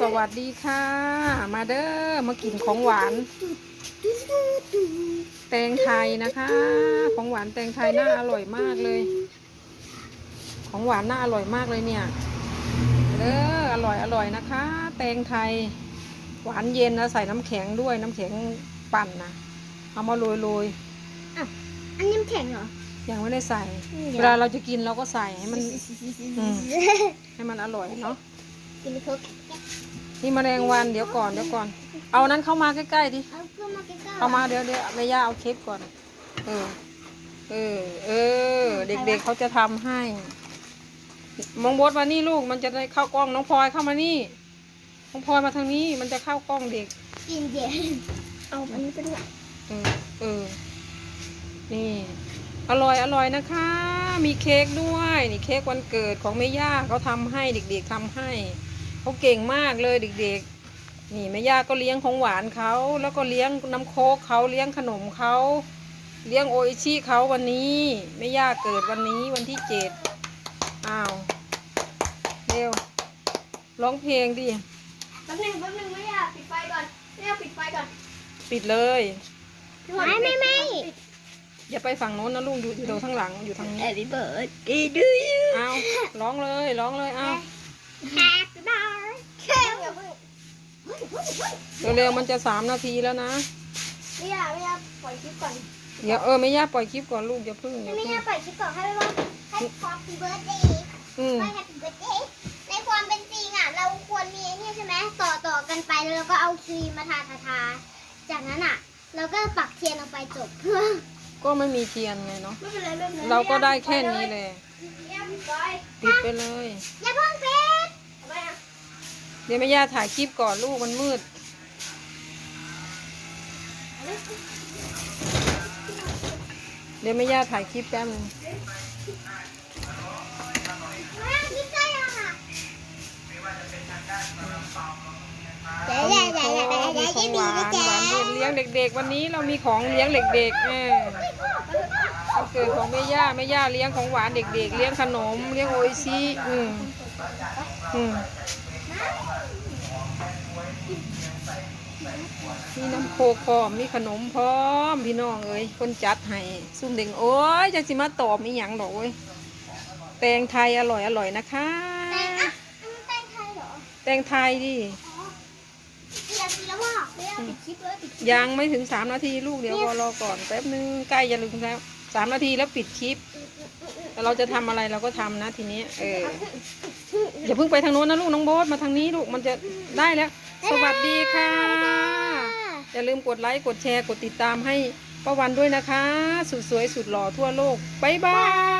สวัสดีค่ะ มาเด้อมากินของหวาน แตงไทยนะคะ ของหวานแตงไทยน่าอร่อยมากเลย ของหวานน่าอร่อยมากเลยเนี่ยเด้ออร่อยอร่อยนะคะ แตงไทย หวานเย็นนะใส่น้ำแข็งด้วยน้ำแข็งปั่นนะเอามาโรยโรยอันนี้มันแข็งเหรอๆยังไม่ได้ใส่เดี๋ยวเวลาเราจะกินเราก็ใส่ให้มันอืมให้มันอร่อยเนาะ กินโค้กนี่แมลงวันเดี๋ยวก่อนเดี๋ยวก่อน เอานั้นเข้ามาใกล้ๆดิ เอาเครื่องมาใกล้ๆเอามาเดี๋ยวเดี๋ยวแม่ย่าเอาเค้กก่อน เออ เออ เออ เด็กๆเขาจะทำให้มองบดมานี่ลูกมันจะได้เข้ากล้องน้องพลอยเข้ามานี่ น้องพลอยมาทางนี้ มันจะเข้ากล้องเด็ก กินเย็นเอาอันนี้ไปด้วยเออ เออ นี่ อร่อยอร่อยนะคะ มีเค้กด้วย นี่เค้กวันเกิดของแม่ย่าเขาทำให้เด็กๆทำให้ เขาเก่งมากเลยเด็กๆ นี่แม่ย่าก็เลี้ยงของหวานเขา แล้วก็เลี้ยงน้ำโค้กเขาเลี้ยงขนมเขาเลี้ยงโออิชิเขาวันนี้แม่ย่าเกิดวันนี้วันที่เจ็ดอ้าวเร็วร้องเพลงดิแป๊บนึงแป๊บนึงไม่อยากปิดไฟก่อนไม่อยากปิดไฟก่อนปิดเลยไม่ไม่ไม่อย่าไปฝั่งโน้นนะลูกอยู่อยู่ตรงข้างหลังอยู่ทางนี้ Happy birthday to you เอาร้องเลยร้องเลยเอา Happy birthday อย่าเพิ่ง เร็วๆมันจะสามนาทีแล้วนะไม่อยากไม่อยากปล่อยคลิปก่อนเดี๋ยวเออไม่ย่าปล่อยคลิปก่อนลูกอย่าพึ่งอย่าไม่พึ่งอยากปล่อยคลิปก่อนให้ว่า Happy birthday อืม ไม่ Happy birthday ในความเป็นจริงอะ เราควรมีไอ้นี่ใช่ไหมต่อต่อกันไปแล้วเราก็เอาครีมมาทาทาทาจากนั้นอะ เราก็ปักเทียนลงไปจบ ก็ไม่มีเทียนไงเนาะ ไม่เป็นไรไม่เป็นไรเราก็ได้แค่นี้เลยอย่าปิดไฟปิดไปเลย อย่าเพิ่งปิดทำไมอะ เดี๋ยวแม่ย่าถ่ายคลิปก่อนลูกมันมืด เดี๋ยวแม่ย่าถ่ายคลิปแป๊บนึงไม่เอาคลิปได้ยังอะเขามีโค้กมีของหวานหวานเลี้ยงเด็ก ๆ วันนี้เรามีของเลี้ยงเด็กๆเออเกิดของแม่ย่าแม่ย่าเลี้ยงของหวานเด็ก ๆ เลี้ยงขนม เลี้ยงโออิชิอืมอืม มีน้ำโคกพร้อมมีขนมพร้อมพี่น้องเอ้ยคนจัดให้ซุ่มเด็กโอ้ยจะสิมาตอบมีหยังดอกเว้ยแตงไทยอร่อยอร่อยนะคะ แตงอะอันนี้แตงไทยเหรอแตงไทยดิอ๋อเสียทีแล้วว่ะไม่เอาปิดคลิปเลยปิดคลิปยังไม่ถึงสามนาทีลูกเดี๋ยวรอรอก่อนแป๊บนึงใกล้จะถึงแล้วสามนาทีแล้วปิดคลิปแต่เราจะทำอะไรเราก็ทำนะทีนี้ เออ อย่าเพิ่งไปทางโน้นนะลูกน้องโบ๊ทมาทางนี้ลูกมันจะได้แล้ว สวัสดีค่ะ อย่าลืมกดไลค์กดแชร์กดติดตามให้ป้าวันด้วยนะคะ สุดสวยสุดหล่อทั่วโลก บ๊ายบาย